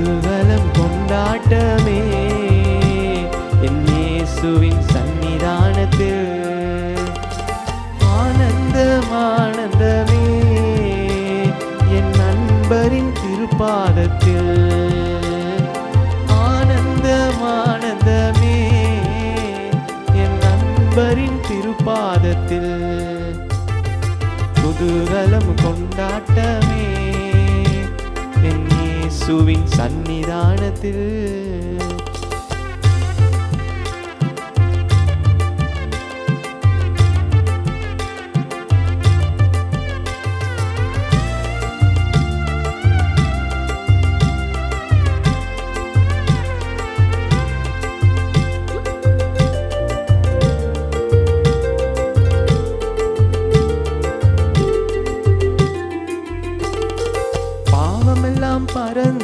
குதூகலம் கொண்டாட்டமே. என் இயேசுவின் சன்னிதானத்தில் ஆனந்தம் ஆனந்தமே என் நண்பரின் திருப்பாதத்தில். ஆனந்தம் ஆனந்தமே என் நண்பரின் திருப்பாதத்தில். குதூகலம் கொண்டாட்டமே. இயேசுவின் சன்னிதானத்தில்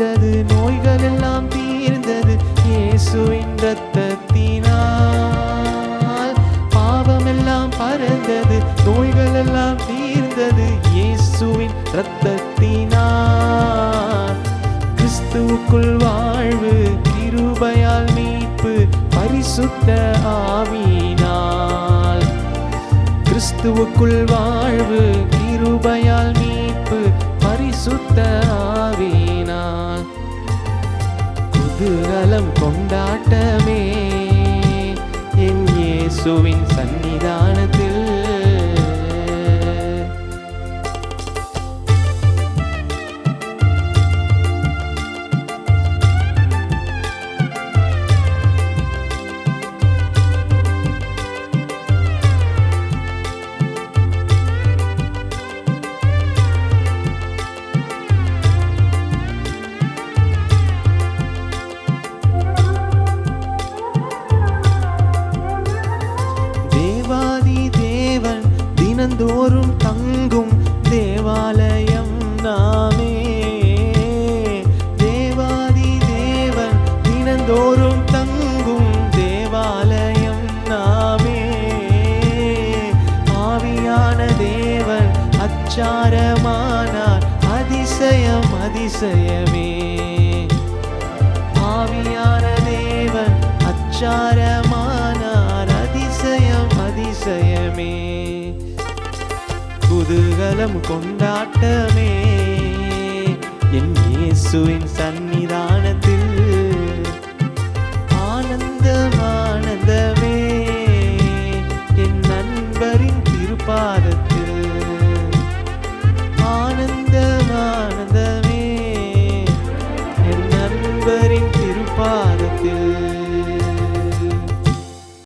வந்தது நோய்கள் எல்லாம் தீர்ந்தது இயேசுவின் ரத்தத்தினால் பாவமெல்லாம் பறந்தது நோய்கள் எல்லாம் தீர்ந்தது இயேசுவின் ரத்தத்தினால் கிறிஸ்துவுக்குள் வாழ்வு கிருபையால் மீட்பு பரிசுத்த ஆவினால் கிறிஸ்துவுக்குள் வாழ்வு கிருபையால் மீட்பு கொண்டாட்டமே. என் இயேசுவின் தினந்தோறும் தங்கும் தேவாலயம் நாமே. தேவாதி தேவன் தினந்தோறும் தங்கும் தேவாலயம் நாமே. ஆவியான தேவன் அச்சாரமானார் அதிசயம் அதிசயமே. ஆவியான குதூகலம் கொண்டாட்டமே. என் இயேசுவின் சன்னிதானத்தில் ஆனந்தம் ஆனந்தமே என் நண்பரின் திருப்பாதத்தில்